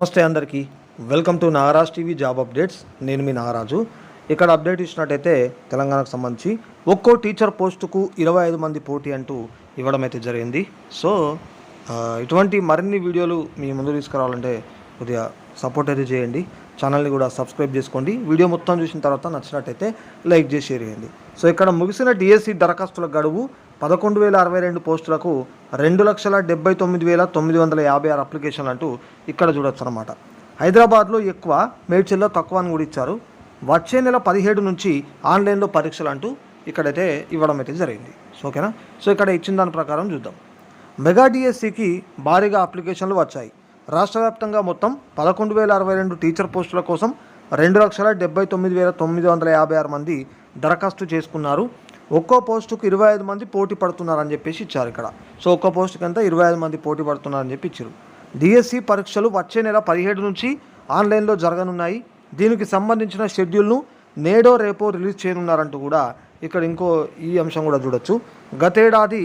నమస్తే అందరికీ. Welcome to Nagaraj TV job updates. నేను మీ నాగరాజు. ఇక్కడ అప్డేట్ ఇచ్చినట్టయితే తెలంగాణకు సంబంధించి ఒక్కో టీచర్ పోస్టుకు ఇరవై ఐదు మంది పోటీ అంటూ ఇవ్వడం అయితే జరిగింది. సో ఇటువంటి మరిన్ని వీడియోలు మీ ముందు తీసుకురావాలంటే కొద్దిగా సపోర్ట్ అయితే చేయండి. ఛానల్ని కూడా సబ్స్క్రైబ్ చేసుకోండి. వీడియో మొత్తం చూసిన తర్వాత నచ్చినట్టయితే లైక్ చేసి షేర్ చేయండి. సో ఇక్కడ ముగిసిన డిఎస్సి దరఖాస్తుల గడువు పదకొండు వేల అరవై రెండు పోస్టులకు రెండు లక్షల డెబ్బై తొమ్మిది వేల తొమ్మిది వందల యాభై ఆరు అప్లికేషన్లు అంటూ ఇక్కడ చూడొచ్చు అనమాట హైదరాబాద్లో ఎక్కువ మేడ్చల్లో తక్కువ అని కూడా ఇచ్చారు. వచ్చే నెల పదిహేడు నుంచి ఆన్లైన్లో పరీక్షలు అంటూ ఇక్కడైతే ఇవ్వడం అయితే జరిగింది. సో ఓకేనా? సో ఇక్కడ ఇచ్చిన దాని ప్రకారం చూద్దాం. మెగా డిఎస్సికి భారీగా అప్లికేషన్లు వచ్చాయి. రాష్ట్ర వ్యాప్తంగా మొత్తం పదకొండు వేల అరవై రెండు టీచర్ పోస్టుల కోసం రెండు లక్షల డెబ్బై తొమ్మిది వేల తొమ్మిది వందల యాభై ఆరు మంది దరఖాస్తు చేసుకున్నారు. ఒక్కో పోస్టుకు ఇరవై ఐదు మంది పోటీ పడుతున్నారని చెప్పేసి ఇచ్చారు ఇక్కడ. సో ఒక్కో పోస్టుకి అంతా ఇరవై ఐదు మంది పోటీ పడుతున్నారని చెప్పి ఇచ్చారు. డిఎస్సి పరీక్షలు వచ్చే నెల పదిహేడు నుంచి ఆన్లైన్లో జరగనున్నాయి. దీనికి సంబంధించిన షెడ్యూల్ను నేడో రేపో రిలీజ్ చేయనున్నారంటూ కూడా ఇక్కడ ఇంకో ఈ అంశం కూడా చూడొచ్చు. గతేడాది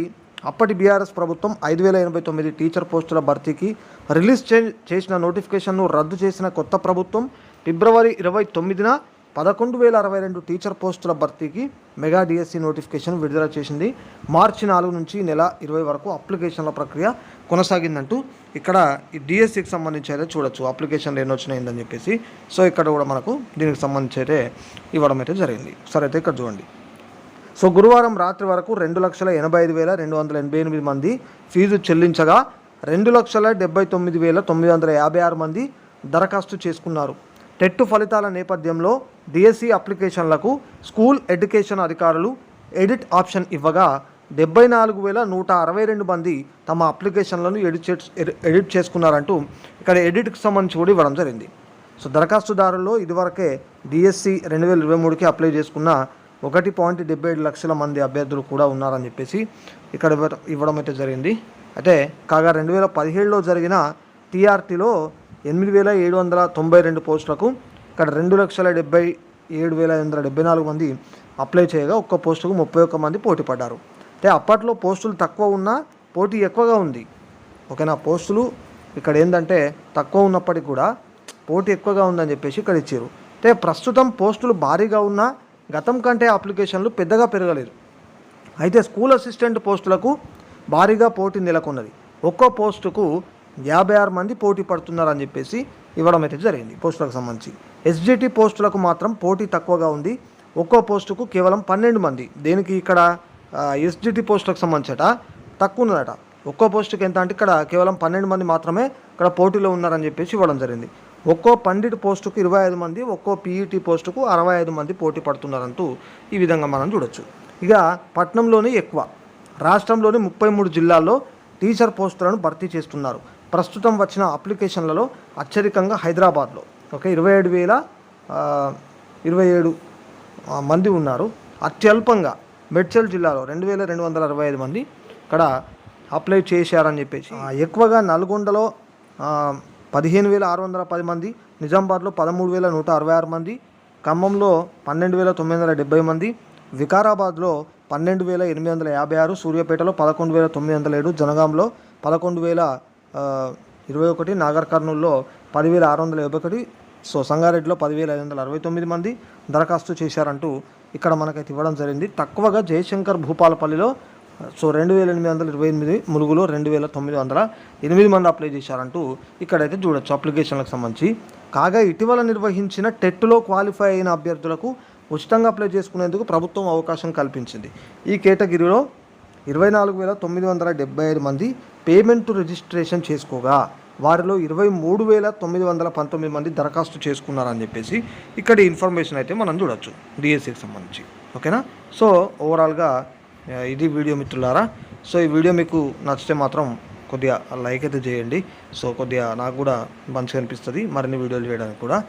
అప్పటి బీఆర్ఎస్ ప్రభుత్వం ఐదు వేల ఎనభై తొమ్మిది టీచర్ పోస్టుల భర్తీకి రిలీజ్ చే చేసిన నోటిఫికేషన్ను రద్దు చేసిన కొత్త ప్రభుత్వం ఫిబ్రవరి ఇరవై తొమ్మిదిన పదకొండు వేల అరవై రెండు టీచర్ పోస్టుల భర్తీకి మెగా డిఎస్సి నోటిఫికేషన్ విడుదల చేసింది. మార్చి నాలుగు నుంచి నెల ఇరవై వరకు అప్లికేషన్ల ప్రక్రియ కొనసాగిందంటూ ఇక్కడ ఈ డిఎస్సికి సంబంధించి అయితే చూడొచ్చు. అప్లికేషన్లు ఎన్ని వచ్చినాయిందని చెప్పేసి. సో ఇక్కడ కూడా మనకు దీనికి సంబంధించి అయితే ఇవ్వడం అయితే జరిగింది. సరే అయితే ఇక్కడ చూడండి. సో గురువారం రాత్రి వరకు రెండు లక్షల ఎనభై ఐదు వేల రెండు వందల ఎనభై ఎనిమిది మంది ఫీజు చెల్లించగా రెండు లక్షల డెబ్బై తొమ్మిది వేల తొమ్మిది వందల యాభై ఆరు మంది దరఖాస్తు చేసుకున్నారు. టెట్ ఫలితాల నేపథ్యంలో డిఎస్సి అప్లికేషన్లకు స్కూల్ ఎడ్యుకేషన్ అధికారులు ఎడిట్ ఆప్షన్ ఇవ్వగా డెబ్బై నాలుగు వేల నూట అరవై రెండు మంది తమ అప్లికేషన్లను ఎడిట్ చే ఎడిట్ చేసుకున్నారంటూ ఇక్కడ ఎడిట్కి సంబంధించి కూడా ఇవ్వడం జరిగింది. సో దరఖాస్తుదారుల్లో ఇదివరకే డిఎస్సి రెండు వేల ఇరవై మూడుకి అప్లై చేసుకున్న ఒకటి పాయింట్ డెబ్బై ఏడు లక్షల మంది అభ్యర్థులు కూడా ఉన్నారని చెప్పేసి ఇక్కడ ఇవ్వడం అయితే జరిగింది. అయితే కాగా రెండు వేల పదిహేడులో జరిగిన టీఆర్టీలో ఎనిమిది వేల ఏడు వందల తొంభై రెండు పోస్టులకు ఇక్కడ రెండు లక్షల డెబ్బై ఏడు వేల ఎనిమిది వందల డెబ్బై నాలుగు మంది అప్లై చేయగా ఒక్క పోస్టుకు ముప్పై ఒక్క మంది పోటీ పడ్డారు. అంటే అప్పట్లో పోస్టులు తక్కువ ఉన్నా పోటీ ఎక్కువగా ఉంది. ఓకేనా? పోస్టులు ఇక్కడ ఏంటంటే తక్కువ ఉన్నప్పటికీ కూడా పోటీ ఎక్కువగా ఉందని చెప్పేసి ఇక్కడ ఇచ్చారు. అయితే ప్రస్తుతం పోస్టులు భారీగా ఉన్నా గతం కంటే అప్లికేషన్లు పెద్దగా పెరగలేదు. అయితే స్కూల్ అసిస్టెంట్ పోస్టులకు భారీగా పోటీ నెలకొన్నది. ఒక్కో పోస్టుకు యాభై ఆరు మంది పోటీ పడుతున్నారని చెప్పేసి ఇవ్వడం అయితే జరిగింది పోస్టులకు సంబంధించి. ఎస్జిటి పోస్టులకు మాత్రం పోటీ తక్కువగా ఉంది. ఒక్కో పోస్టుకు కేవలం పన్నెండు మంది. దేనికి ఇక్కడ ఎస్జిటి పోస్టులకు సంబంధించట తక్కువ ఉన్నదట. ఒక్కో పోస్టుకి ఎంత అంటే ఇక్కడ కేవలం పన్నెండు మంది మాత్రమే ఇక్కడ పోటీలో ఉన్నారని చెప్పేసి ఇవ్వడం జరిగింది. ఒక్కో పండిట్ పోస్టుకు ఇరవై ఐదు మంది ఒక్కో పీఈటీ పోస్టుకు అరవై ఐదు మంది పోటీ పడుతున్నారంటూ ఈ విధంగా మనం చూడొచ్చు. ఇక పట్నంలోనే ఎక్కువ. రాష్ట్రంలోని ముప్పై మూడు జిల్లాల్లో టీచర్ పోస్టులను భర్తీ చేస్తున్నారు. ప్రస్తుతం వచ్చిన అప్లికేషన్లలో అత్యధికంగా హైదరాబాద్లో. ఓకే ఇరవై ఏడు వేల ఇరవై ఏడు మంది ఉన్నారు. అత్యల్పంగా మెడ్చల్ జిల్లాలో రెండు వేల రెండు వందల అరవై ఐదు మంది ఇక్కడ అప్లై చేశారని చెప్పేసి ఎక్కువగా నల్గొండలో పదిహేను వేల ఆరు వందల పది మంది నిజామాబాద్లో పదమూడు వేల నూట అరవై ఆరు మంది ఖమ్మంలో పన్నెండు వేల తొమ్మిది వందల డెబ్బై మంది వికారాబాద్లో పన్నెండు వేల ఎనిమిది వందల యాభై ఆరు సూర్యాపేటలో పదకొండు వేల తొమ్మిది వందల ఏడు జనగాంలో పదకొండు వేల ఇరవై ఒకటి నాగర్ కర్నూల్లో పదివేల ఆరు వందల యాభై ఒకటి సో సంగారెడ్డిలో పదివేల ఐదు వందల అరవై తొమ్మిది మంది దరఖాస్తు చేశారంటూ ఇక్కడ మనకైతే ఇవ్వడం జరిగింది. తక్కువగా జయశంకర్ భూపాలపల్లిలో సో రెండు వేల ఎనిమిది వందల ఇరవై ఎనిమిది ములుగులో రెండు వేల తొమ్మిది వందల ఎనిమిది మంది అప్లై చేశారంటూ ఇక్కడైతే చూడొచ్చు అప్లికేషన్లకు సంబంధించి. కాగా ఇటీవల నిర్వహించిన టెట్లో క్వాలిఫై అయిన అభ్యర్థులకు ఉచితంగా అప్లై చేసుకునేందుకు ప్రభుత్వం అవకాశం కల్పించింది. ఈ కేటగిరీలో ఇరవై నాలుగు వేల తొమ్మిది వందల డెబ్బై ఐదు మంది పేమెంట్ రిజిస్ట్రేషన్ చేసుకోగా. వారిలో ఇరవై మూడు వేల తొమ్మిది వందల పంతొమ్మిది మంది దరఖాస్తు చేసుకున్నారని చెప్పేసి ఇక్కడ ఇన్ఫర్మేషన్ అయితే మనం చూడొచ్చు డిఎస్సికి సంబంధించి. ఓకేనా? సో ఓవరాల్గా ఇది వీడియో మిత్రులారా. సో ఈ వీడియో మీకు నచ్చితే మాత్రం కొద్దిగా లైక్ అయితే చేయండి. సో కొద్దిగా నాకు కూడా మంచిగా అనిపిస్తుంది మరిన్ని వీడియోలు చేయడానికి కూడా.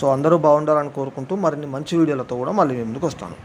సో అందరూ బాగుండాలని కోరుకుంటూ మరిన్ని మంచి వీడియోలతో కూడా మళ్ళీ ముందుకు వస్తాను.